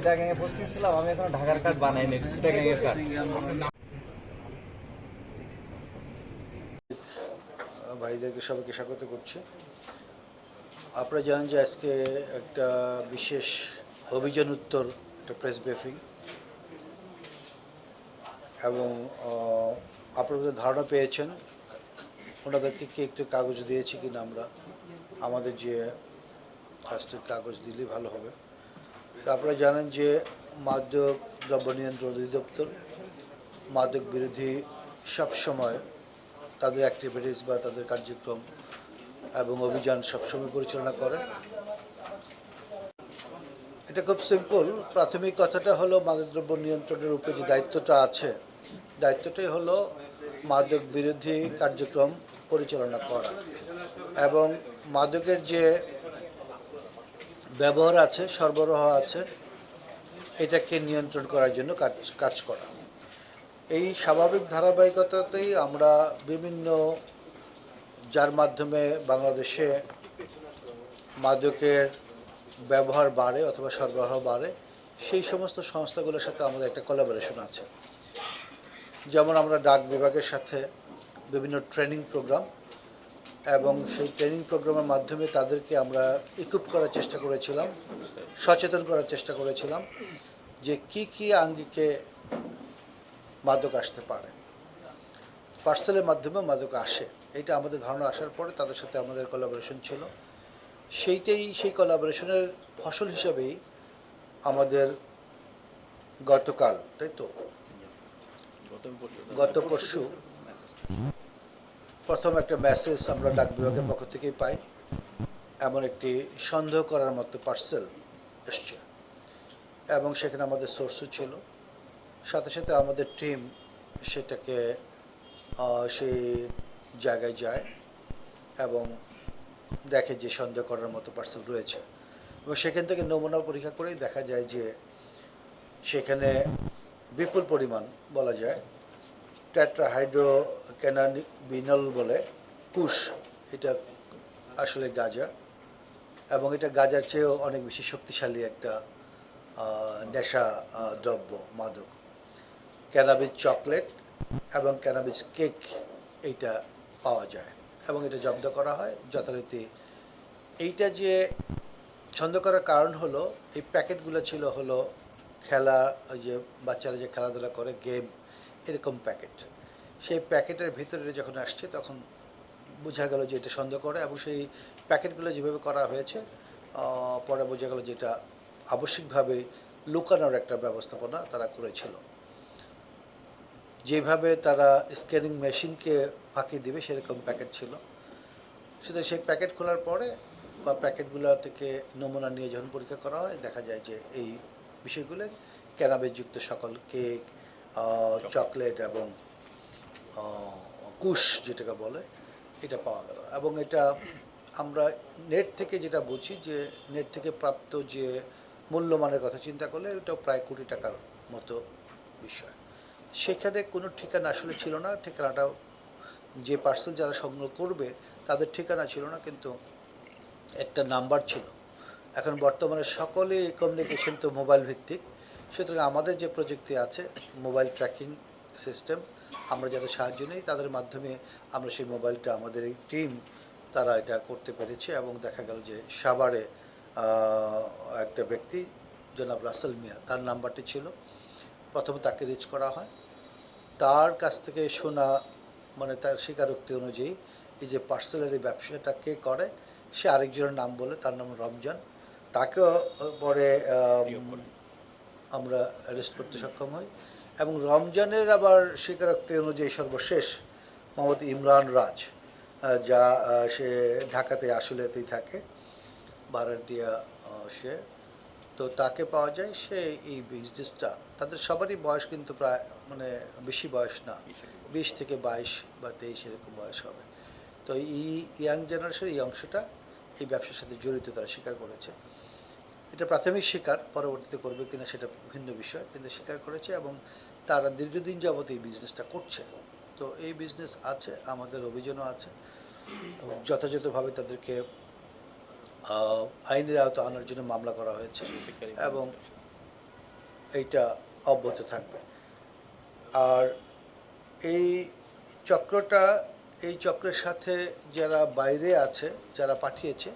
এ posting ছিলাম আমি এখন ঢাকার কার্ড বানাইনি কার্ড ভাইদেরকে সবাইকে স্বাগত করছি। আপনারা জানেন যে আজকে একটা বিশেষ অভিযান উত্তর একটা প্রেস ব্রিফিং এবং আহ, আপনারা ধারণা পেয়েছেন ওনাদেরকে কি একটু কাগজ দিয়েছি কিনা আমরা? আমাদের যে কাস্টের কাগজ দিলেই ভালো হবে। তো আপনারা জানেন যে মাদক দ্রব্য নিয়ন্ত্রণ অধিদপ্তর, মাদক বিরোধী সবসময় তাদের অ্যাক্টিভিটিস বা তাদের কার্যক্রম এবং অভিযান সবসময় পরিচালনা করে। এটা খুব সিম্পল প্রাথমিক কথাটা হলো মাদকদ্রব্য নিয়ন্ত্রণের উপরে যে দায়িত্বটা আছে, দায়িত্বটাই হলো মাদক বিরোধী কার্যক্রম পরিচালনা করা। এবং মাদকের যে ব্যবহার আছে, সরবরাহ আছে, এটাকে নিয়ন্ত্রণ করার জন্য কাজ কাজ করা। এই স্বাভাবিক ধারাবাহিকতাতেই আমরা বিভিন্ন যার মাধ্যমে বাংলাদেশে মাদকের ব্যবহার বাড়ে অথবা সরবরাহ বাড়ে, সেই সমস্ত সংস্থাগুলোর সাথে আমাদের একটা কোলাবোরেশন আছে। যেমন আমরা ডাক বিভাগের সাথে বিভিন্ন ট্রেনিং প্রোগ্রাম এবং সেই ট্রেনিং প্রোগ্রামের মাধ্যমে তাদেরকে আমরা ইকুইপ করার চেষ্টা করেছিলাম সচেতন করার চেষ্টা করেছিলাম যে কি কি আঙ্গিকে মাদক আসতে পারে। পার্সেলের মাধ্যমে মাদক আসে এটা আমাদের ধারণা আসার পরে তাদের সাথে আমাদের কোলাবোরেশন ছিল। সেইটাই সেই কোলাবোরেশনের ফসল হিসাবেই আমাদের গতকাল তাই তো? গত পরশু প্রথম একটা মেসেজ আমরা ডাক বিভাগের পক্ষ থেকেই পাই। এমন একটি সন্দেহ করার মতো পার্সেল এসছে। এবং সেখানে আমাদের সোর্সও ছিল। সাথে সাথে আমাদের টিম সেটাকে সেই জায়গায় যায় এবং দেখে যে সন্দেহ করার মতো পার্সেল রয়েছে। এবং সেখান থেকে নমুনা পরীক্ষা করেই দেখা যায় যে সেখানে বিপুল পরিমাণ বলা যায় ট্যাট্রাহাইড্রো ক্যানাবিনল বলে, কুশ, এটা আসলে গাঁজা, এবং এটা গাজার চেয়েও অনেক বেশি শক্তিশালী একটা নেশা দ্রব্য, মাদক। ক্যানাবিজ চকলেট এবং ক্যানাবিজ কেক এইটা পাওয়া যায়, এবং এটা জব্দ করা হয় যথারীতি। এইটা যে ছন্দ করার কারণ হলো, এই প্যাকেটগুলো ছিল হলো খেলা, ওই যে বাচ্চারা যে খেলাধুলা করে, গেম এরকম প্যাকেট। সেই প্যাকেটের ভিতরে যখন আসছে, তখন বোঝা গেল যে এটা সন্দেহ করে এবং সেই প্যাকেটগুলো যেভাবে করা হয়েছে পরে বোঝা গেল যে এটা আবশ্যিকভাবে লুকানোর একটা ব্যবস্থাপনা তারা করেছিল। যেভাবে তারা স্ক্যানিং মেশিনকে ফাঁকি দিবে, সেরকম প্যাকেট ছিল। সুতরাং সেই প্যাকেট খোলার পরে বা প্যাকেটগুলো থেকে নমুনা নিয়ে যখন পরীক্ষা করা হয়, দেখা যায় যে এই বিষয়গুলো ক্যানাবেজযুক্ত সকল কেক চকলেট। এবং কুশ যেটাকে বলে এটা পাওয়া গেল। এবং এটা আমরা নেট থেকে যেটা বুঝি যে নেট থেকে প্রাপ্ত যে মূল্যমানের কথা চিন্তা করলে এটা প্রায় কোটি টাকার মতো বিষয়। সেখানে কোনো ঠিকানা আসলে ছিল না ঠিকানাটাও যে পার্সেল যারা সংগ্রহ করবে তাদের ঠিকানা ছিল না কিন্তু একটা নাম্বার ছিল। এখন বর্তমানে সকলে কমিউনিকেশন তো মোবাইল ভিত্তিক। সুতরাং আমাদের যে প্রযুক্তি আছে মোবাইল ট্র্যাকিং সিস্টেম আমরা যাদের সাহায্য নিই, তাদের মাধ্যমে আমরা সেই মোবাইলটা আমাদের এই টিম তারা এটা করতে পেরেছে এবং দেখা গেল যে সাভারে একটা ব্যক্তি, জনাব রাসেল মিয়া, তার নাম্বারটি ছিল। প্রথমে তাকে রিচ করা হয়। তার কাছ থেকে শোনা মানে তার স্বীকারোক্তি অনুযায়ী, এই যে পার্সেলের এই ব্যবসাটা কে করে, সে আরেকজনের নাম বলে, তার নাম রমজান। তাকেও পরে আমরা অ্যারেস্ট করতে সক্ষম হই। এবং রমজানের আবার স্বীকারোক্তি অনুযায়ী সর্বশেষ মোহাম্মদ ইমরান রাজ যা সে ঢাকাতে আসলেতেই থাকে ভাড়াটিয়া সে। তো তাকে পাওয়া যায় সে এই বিজনেসটা তাদের সবারই বয়স কিন্তু প্রায় মানে বেশি বয়স না বিশ থেকে বাইশ। বা তেইশ এরকম বয়স হবে। তো এই ইয়াং জেনারেশনের এই অংশটা এই ব্যবসার সাথে জড়িত তারা স্বীকার করেছে। এটা প্রাথমিক স্বীকার পরবর্তীতে করবে কিনা সেটা ভিন্ন বিষয়, কিন্তু স্বীকার করেছে এবং তারা দীর্ঘদিন যাবত এই বিজনেসটা করছে। তো এই বিজনেস আছে, আমাদের অভিযানও আছে। যথাযথভাবে তাদেরকে আইনের আওতা আনার জন্য মামলা করা হয়েছে এবং এইটা অব্যাহত থাকবে। আর এই চক্রটা, এই চক্রের সাথে যারা বাইরে আছে, যারা পাঠিয়েছে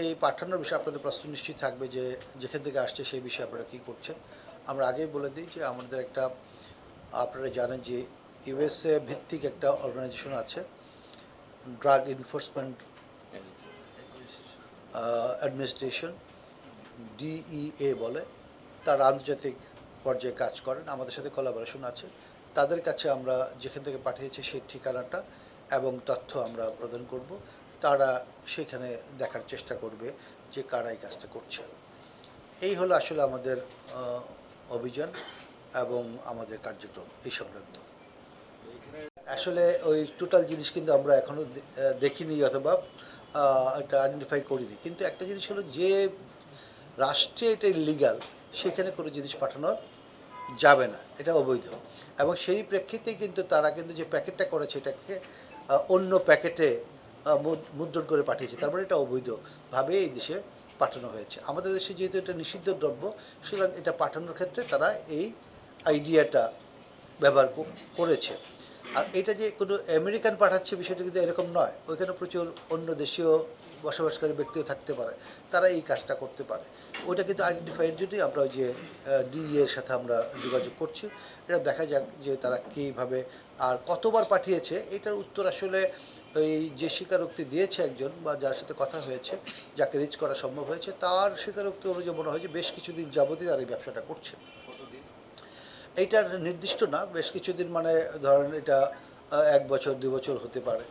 এই পাঠানোর বিষয়ে আপনাদের প্রশ্ন নিশ্চয়ই থাকবে যে যেখান থেকে আসছে সেই বিষয়ে আপনারা কী করছেন। আমরা আগেই বলে দিই যে আমাদের একটা, আপনারা জানেন যে ইউএসএ ভিত্তিক একটা অর্গানাইজেশন আছে ড্রাগ এনফোর্সমেন্ট অ্যাডমিনিস্ট্রেশন ডিইএ বলে। তারা আন্তর্জাতিক পর্যায়ে কাজ করেন, আমাদের সাথে কোলাবোরেশন আছে। তাদের কাছে আমরা যেখান থেকে পাঠিয়েছি সেই ঠিকানাটা এবং তথ্য আমরা প্রদান করব। তারা সেখানে দেখার চেষ্টা করবে যে কারা এই কাজটা করছে। এই হলো আসলে আমাদের অভিযান এবং আমাদের কার্যক্রম এই সংক্রান্ত। আসলে ওই টোটাল জিনিস কিন্তু আমরা এখনও দেখিনি অথবা এটা আইডেন্টিফাই করিনি। কিন্তু একটা জিনিস হলো যে রাষ্ট্রে এটা লিগাল সেখানে কোনো জিনিস পাঠানো যাবে না। এটা অবৈধ। এবং সেই প্রেক্ষিতেই কিন্তু তারা কিন্তু যে প্যাকেটটা করেছে এটাকে অন্য প্যাকেটে মুদ্রণ করে পাঠিয়েছে। তারপরে এটা অবৈধভাবে এই দেশে পাঠানো হয়েছে। আমাদের দেশে যেহেতু এটা নিষিদ্ধ দ্রব্য, সুতরাং এটা পাঠানোর ক্ষেত্রে তারা এই আইডিয়াটা ব্যবহার করেছে। আর এটা যে কোনো আমেরিকান পাঠাচ্ছে বিষয়টা কিন্তু এরকম নয়। ওইখানে প্রচুর অন্য দেশীয় বসবাসকারী ব্যক্তিও থাকতে পারে তারা এই কাজটা করতে পারে। ওইটা কিন্তু আইডেন্টিফাইয়ের জন্যই আমরা ওই যে ডিই এর সাথে আমরা যোগাযোগ করছি এটা দেখা যাক যে তারা কীভাবে আর কতবার পাঠিয়েছে। এটার উত্তর আসলে ওই যে স্বীকারোক্তি দিয়েছে একজন বা যার সাথে কথা হয়েছে যাকে রিচ করা সম্ভব হয়েছে তার স্বীকারোক্তি অনুযায়ী মনে হয় যে বেশ কিছুদিন যাবতীয় তারা এই ব্যবসাটা করছে। এইটার নির্দিষ্ট না বেশ কিছুদিন মানে ধরেন এটা এক বছর দুই বছর হতে পারে।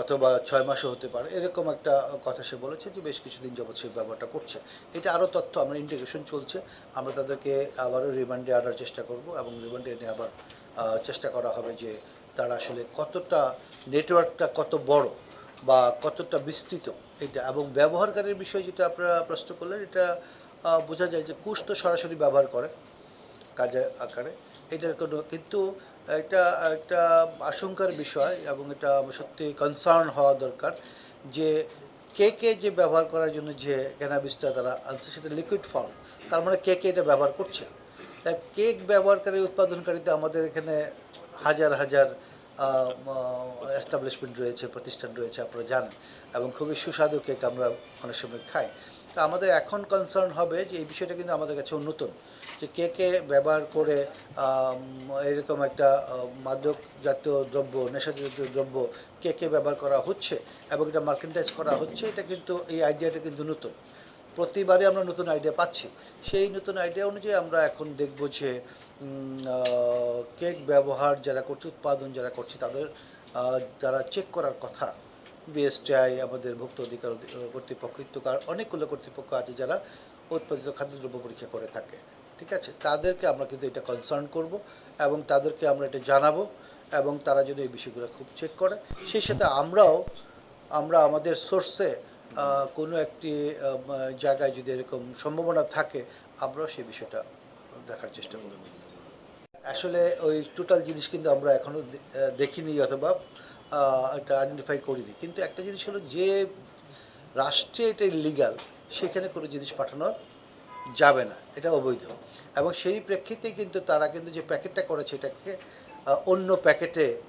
অথবা ছয় মাসও হতে পারে, এরকম একটা কথা সে বলেছে যে বেশ কিছুদিন যাবৎ সে ব্যবহারটা করছে। এটা আরও তথ্য, আমরা ইন্টিগ্রেশন চলছে, আমরা তাদেরকে আবারও রিমান্ডে আনার চেষ্টা করব এবং রিমান্ডে এনে আবার চেষ্টা করা হবে যে তারা আসলে কতটা নেটওয়ার্কটা কত বড় বা কতটা বিস্তৃত এটা এবং ব্যবহারকারীর বিষয়ে যেটা আপনারা প্রশ্ন করলেন, এটা বোঝা যায় যে কুশ তো সরাসরি ব্যবহার করে কাজে আকারে। এটার কোনো, কিন্তু এটা একটা আশঙ্কার বিষয় এবং এটা সত্যি কনসার্ন হওয়া দরকার যে কে কে যে ব্যবহার করার জন্য যে ক্যানাবিসটা তারা আনছে সেটা লিকুইড ফর্ম তার মানে কে কে এটা ব্যবহার করছে? তা কেক ব্যবহারকারী, উৎপাদনকারীতে আমাদের এখানে হাজার হাজার এস্টাবলিশমেন্ট রয়েছে, প্রতিষ্ঠান রয়েছে, আপনারা জানেন, এবং খুবই সুস্বাদু কেক আমরা অনেক সময় খাই। তো আমাদের এখন কনসার্ন হবে যে এই বিষয়টা কিন্তু আমাদের কাছে নতুন। যে কে কে ব্যবহার করে এরকম একটা মাদক জাতীয় দ্রব্য, নেশা জাতীয় দ্রব্য কে কে ব্যবহার করা হচ্ছে এবং এটা মার্কেন্টাইজ করা হচ্ছে, এটা কিন্তু, এই আইডিয়াটা কিন্তু নতুন। প্রতিবারে আমরা নতুন আইডিয়া পাচ্ছি। সেই নতুন আইডিয়া অনুযায়ী আমরা এখন দেখব যে কেক ব্যবহার যারা করছে, উৎপাদন যারা করছে, তাদের যারা চেক করার কথা। বিএসটিআই আমাদের ভুক্ত অধিকার অধি- কর্তৃপক্ষ অনেকগুলো কর্তৃপক্ষ আছে যারা উৎপাদিত খাদ্যদ্রব্য পরীক্ষা করে থাকে। ঠিক আছে? তাদেরকে আমরা কিন্তু এটা কনসার্ন করব এবং তাদেরকে আমরা এটা জানাব এবং তারা যদি এই বিষয়গুলো খুব চেক করে। সেই সাথে আমরাও, আমরা আমাদের সোর্সে কোনো একটি জায়গায় যদি এরকম সম্ভাবনা থাকে, আমরাও সেই বিষয়টা দেখার চেষ্টা করব। আসলে ওই টোটাল জিনিস কিন্তু আমরা এখনও দেখিনি অথবা এটা আইডেন্টিফাই করিনি। কিন্তু একটা জিনিস হলো যে রাষ্ট্রে এটা লিগাল সেখানে কোনো জিনিস পাঠানো যাবে না, এটা অবৈধ। এবং সেই প্রেক্ষিতেই কিন্তু তারা কিন্তু যে প্যাকেটটা করেছে, এটাকে অন্য প্যাকেটে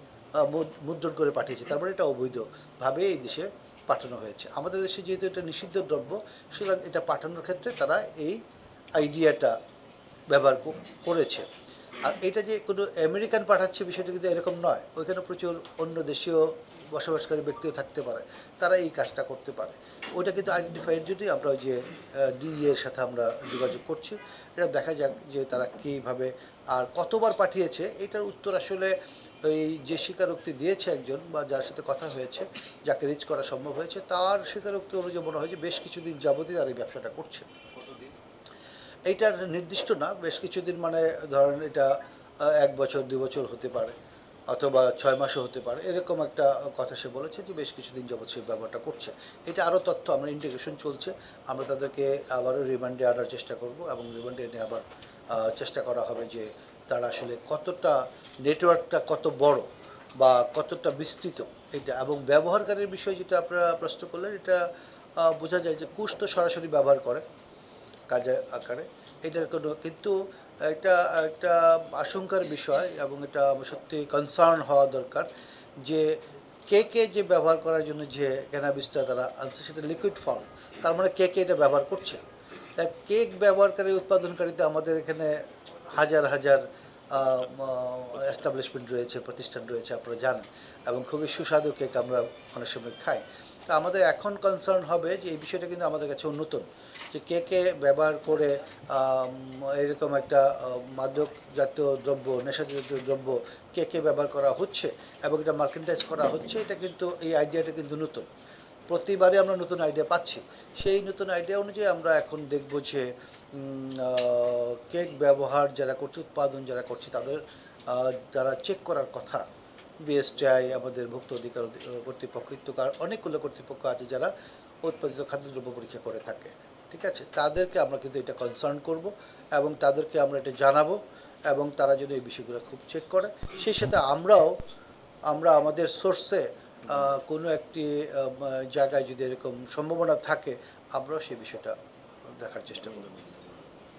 মুদ- মুদ্রণ করে পাঠিয়েছে। তারপরে এটা অবৈধভাবে এই দেশে পাঠানো হয়েছে। আমাদের দেশে যেহেতু এটা নিষিদ্ধ দ্রব্য, সুতরাং এটা পাঠানোর ক্ষেত্রে তারা এই আইডিয়াটা ব্যবহার করেছে। আর এটা যে কোনো আমেরিকান পাঠাচ্ছে বিষয়টা কিন্তু এরকম নয়। ওইখানে প্রচুর অন্য দেশীয় বসবাসকারী ব্যক্তিও থাকতে পারে তারা এই কাজটা করতে পারে। ওইটা কিন্তু আইডেন্টিফাইয়ের জন্যই আমরা ওই যে ডিই এর সাথে আমরা যোগাযোগ করছি এটা দেখা যাক যে তারা কীভাবে আর কতবার পাঠিয়েছে। এটার উত্তর আসলে ওই যে স্বীকারোক্তি দিয়েছে একজন বা যার সাথে কথা হয়েছে যাকে রিচ করা সম্ভব হয়েছে তার স্বীকারোক্তি অনুযায়ী মনে হয় যে বেশ কিছুদিন যাবতীয় তারা এই ব্যবসাটা করছে। এইটার নির্দিষ্ট না বেশ কিছুদিন মানে ধরেন এটা এক বছর দু বছর হতে পারে। অথবা ছয় মাসও হতে পারে, এরকম একটা কথা সে বলেছে যে বেশ কিছুদিন যাবৎ সে ব্যবহারটা করছে। এটা আরও তথ্য, আমরা ইন্টিগ্রেশন চলছে, আমরা তাদেরকে আবারও রিমান্ডে আনার চেষ্টা করব এবং রিমান্ডে এনে আবার চেষ্টা করা হবে যে তারা আসলে কতটা নেটওয়ার্কটা কত বড় বা কতটা বিস্তৃত এটা এবং ব্যবহারকারীর বিষয় যেটা আপনারা প্রশ্ন করলেন, এটা বোঝা যায় যে কুশ তো সরাসরি ব্যবহার করে কাজে আকারে। এটার কোনো, কিন্তু এটা একটা আশঙ্কার বিষয় এবং এটা সত্যি কনসার্ন হওয়া দরকার যে কে কে যে ব্যবহার করার জন্য যে ক্যানাবিসটা তারা আনছে সেটা লিকুইড ফর্ম তার মানে কে কে এটা ব্যবহার করছে? তা কেক ব্যবহারকারী, উৎপাদনকারীতে আমাদের এখানে হাজার হাজার এস্টাবলিশমেন্ট রয়েছে, প্রতিষ্ঠান রয়েছে, আপনারা জানেন, এবং খুবই সুস্বাদু কেক আমরা অনেক সময় খাই। তা আমাদের এখন কনসার্ন হবে যে এই বিষয়টা কিন্তু আমাদের কাছে নতুন যে কে কে ব্যবহার করে এরকম একটা মাদক জাতীয় দ্রব্য, নেশা জাতীয় দ্রব্য কে কে ব্যবহার করা হচ্ছে এবং এটা মার্কেন্টাইজ করা হচ্ছে, এটা কিন্তু, এই আইডিয়াটা কিন্তু নতুন। প্রতিবারে আমরা নতুন আইডিয়া পাচ্ছি। সেই নতুন আইডিয়া অনুযায়ী আমরা এখন দেখব যে কেক ব্যবহার যারা করছে, উৎপাদন যারা করছে, তাদের যারা চেক করার কথা বিএসটিআই আমাদের ভুক্ত অধিকার অধি- কর্তৃপক্ষ অনেকগুলো কর্তৃপক্ষ আছে যারা উৎপাদিত খাদ্যদ্রব্য পরীক্ষা করে থাকে। ঠিক আছে? তাদেরকে আমরা কিন্তু এটা কনসার্ন করব এবং তাদেরকে আমরা এটা জানাব এবং তারা যদি এই বিষয়গুলো খুব চেক করে। সেই সাথে আমরাও, আমরা আমাদের সোর্সে কোনো একটি জায়গায় যদি এরকম সম্ভাবনা থাকে, আমরাও সেই বিষয়টা দেখার চেষ্টা করব।